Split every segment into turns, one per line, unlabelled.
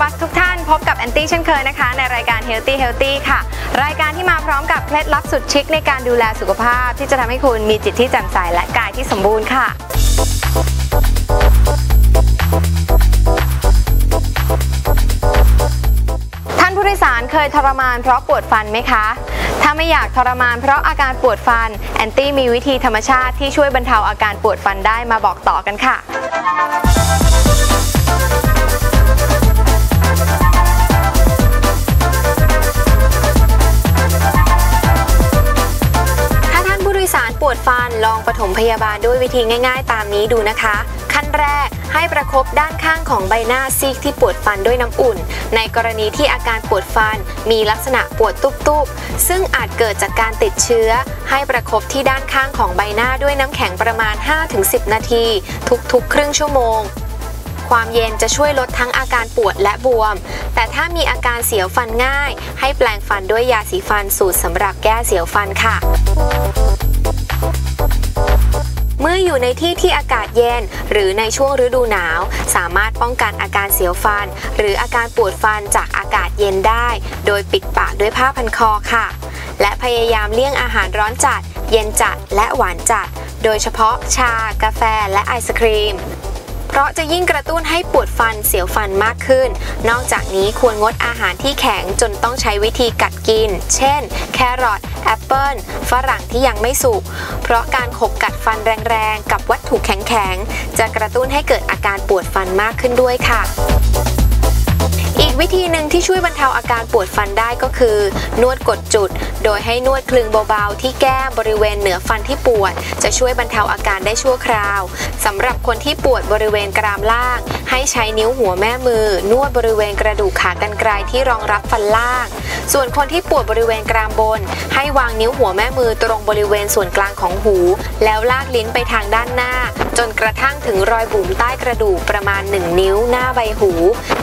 บัสทุกท่านพบกับแอนตี้เช่นเคยนะคะ ในรายการ Healthy Healthy ค่ะ รายการที่มาพร้อมกับเคล็ดลับสุดชิคในการดูแลสุขภาพ ที่จะทำให้คุณมีจิตที่แจ่มใสและกายที่สมบูรณ์ค่ะท่านผู้โดยสารเคยทรมานเพราะปวดฟันไหมคะ ถ้าไม่อยากทรมานเพราะอาการปวดฟัน แอนตี้มีวิธีธรรมชาติที่ช่วยบรรเทาอาการปวดฟันได้มาบอกต่อกันค่ะ ลองปฐมพยาบาลด้วยวิธีง่าย ๆ ตามนี้ดูนะคะ ขั้นแรกให้ประคบด้านข้างของใบหน้าซีกที่ปวดฟันด้วยน้ำอุ่น ในกรณีที่อาการปวดฟันมีลักษณะปวดตุบๆ ซึ่งอาจเกิดจากการติดเชื้อ ให้ประคบที่ด้านข้างของใบหน้าด้วยน้ำแข็งประมาณ 5-10 นาที ทุกๆ ครึ่งชั่วโมงความเย็นจะช่วยลดทั้งอาการปวดและบวม แต่ถ้ามีอาการเสียวฟันง่าย ให้แปลงฟันด้วยยาสีฟันสูตรสำหรับแก้เสียวฟันค่ะ ออยู่ในที่ที่อากาศเย็น หรือในช่วงฤดูหนาว สามารถป้องกันอาการเสียวฟัน หรืออาการปวดฟันจากอากาศเย็นได้ โดยปิดปากด้วยผ้าพันคอค่ะ และพยายามเลี่ยงอาหารร้อนจัด เย็นจัดและหวานจัด โดยเฉพาะชา กาแฟ และไอศครีมเพราะจะยิ่งกระตุ้นให้ปวดฟันเสียวฟันมากขึ้น นอกจากนี้ควรงดอาหารที่แข็งจนต้องใช้วิธีกัดกิน เช่น แครอท ปเปิลฝรั่งที่ยังไม่สุก เพราะการขบกัดฟันแรงๆ กับวัตถุแข็งๆ จะกระตุ้นให้เกิดอาการปวดฟันมากขึ้นด้วยค่ะ วิธีหนึ่งที่ช่วยบรรเทาอาการปวดฟันได้ก็คือ นวดกดจุด โดยให้นวดคลึงเบาๆ ที่แก้มบริเวณเหนือฟันที่ปวด จะช่วยบรรเทาอาการได้ชั่วคราวสำหรับคนที่ปวดบริเวณกรามล่าง ให้ใช้นิ้วหัวแม่มือ นวดบริเวณกระดูกขากรรไกรที่รองรับฟันล่าง ส่วนคนที่ปวดบริเวณกรามบน ให้วางนิ้วหัวแม่มือตรงบริเวณส่วนกลางของหู แล้วลากลิ้นไปทางด้านหน้า จนกระทั่งถึงรอยบุ๋มใต้กระดูกประมาณ 1 นิ้วหน้าใบหู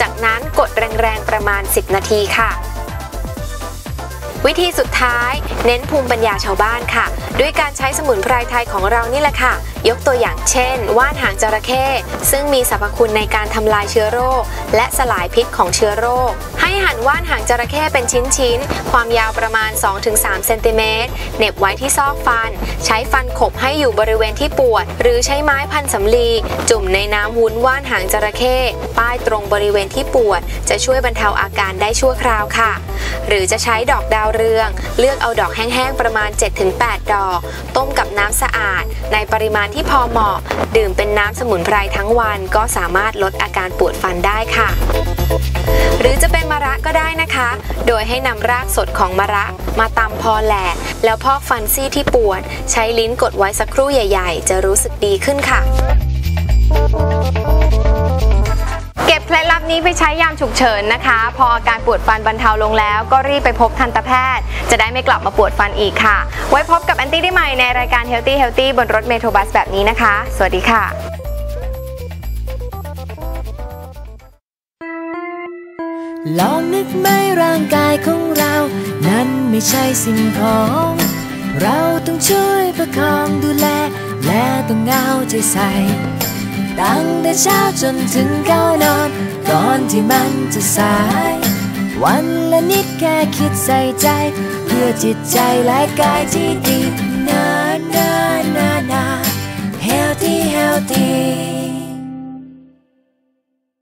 จากนั้นกดแรงแรงประมาณ 10 นาทีค่ะวิธีสุดท้าย เน้นภูมิปัญญาชาวบ้านค่ะ ด้วยการใช้สมุนไพรไทยของเรานี่แหละค่ะยกตัวอย่างเช่น ว่านหางจระเข้ซึ่งมีสรรพคุณในการทำลายเชื้อโรค และสลายพิษของเชื้อโรค ให้หั่นว่านหางจระเข้เป็นชิ้นๆ ความยาวประมาณ 2-3 เซนติเมตรเน็บไว้ที่ซอกฟัน ใช้ฟันขบให้อยู่บริเวณที่ปวด หรือใช้ไม้พันสำลี จุ่มในน้ำวุ้นว่านหางจระเข้ป้ายตรงบริเวณที่ปวด จะช่วยบรรเทาอาการได้ชั่วคราวค่ะ หรือจะใช้ดอกดาวเรือง เลือกเอาดอกแห้งๆประมาณ 7-8 ดอก ต้มกับน้ำสะอาด ในปริมาณที่พอเหมาะ ดื่มเป็นน้ำสมุนไพรทั้งวันก็สามารถลดอาการปวดฟันได้ค่ะ หรือจะเป็นมะระก็ได้นะคะ โดยให้นำรากสดของมะระมาตำพอแหลกแล้วพอกฟันซี่ที่ปวด ใช้ลิ้นกดไว้สักครู่ใหญ่ ๆ จะรู้สึกดีขึ้นค่ะ เคล็ดลับนี้ไปใช้ยามฉุกเฉินนะคะ พออาการปวดฟันบรรเทาลงแล้ว ก็รีบไปพบทันตแพทย์ จะได้ไม่กลับมาปวดฟันอีกค่ะ ไว้พบกับแอนตี้ได้ใหม่ในรายการ Healthy Healthy บนรถเมโทรบัสแบบนี้นะคะ สวัสดีค่ะ
ลองนึกไหมร่างกายของเรา นั้นไม่ใช่สิ่งของ เราต้องช่วยประคองดูแล และต้องเอาใจใส่ ตั้งแต่เช้าจนถึงก้าวนอน ก่อนที่มันจะสาย วันละนิดแค่คิดใส่ใจ เพื่อจิตใจและกายที่ดี นานานานา healthy healthy